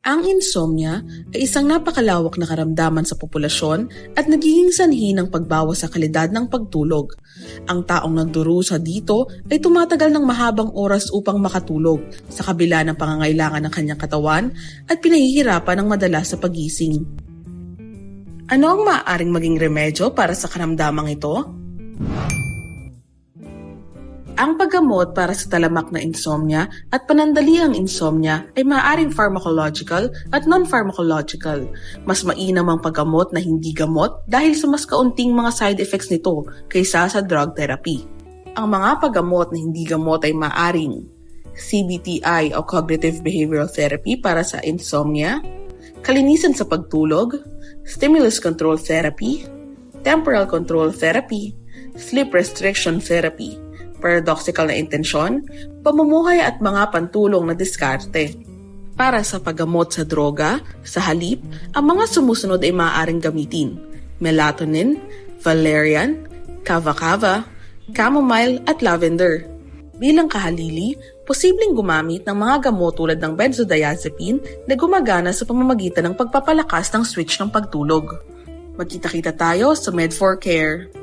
Ang insomnia ay isang napakalawak na karamdaman sa populasyon at nagiging sanhi ng pagbawas sa kalidad ng pagtulog. Ang taong nagdurusa dito ay tumatagal ng mahabang oras upang makatulog sa kabila ng pangangailangan ng kanyang katawan at pinahihirapan ng madalas sa pagising. Ano ang maaaring maging remedyo para sa karamdamang ito? Ang paggamot para sa talamak na insomnia at panandaliang insomnia ay maaaring pharmacological at non-pharmacological. Mas mainam ang paggamot na hindi gamot dahil sa mas kaunting mga side effects nito kaysa sa drug therapy. Ang mga paggamot na hindi gamot ay maaaring CBTI o Cognitive Behavioral Therapy para sa insomnia, kalinisan sa pagtulog, stimulus control therapy, temporal control therapy, sleep restriction therapy, paradoxical na intensyon, pamumuhay at mga pantulong na diskarte. Para sa paggamot sa droga, sa halip, ang mga sumusunod ay maaaring gamitin. Melatonin, valerian, kava-kava, chamomile at lavender. Bilang kahalili, posibleng gumamit ng mga gamot tulad ng benzodiazepine na gumagana sa pamamagitan ng pagpapalakas ng switch ng pagtulog. Magkita-kita tayo sa Med4Care.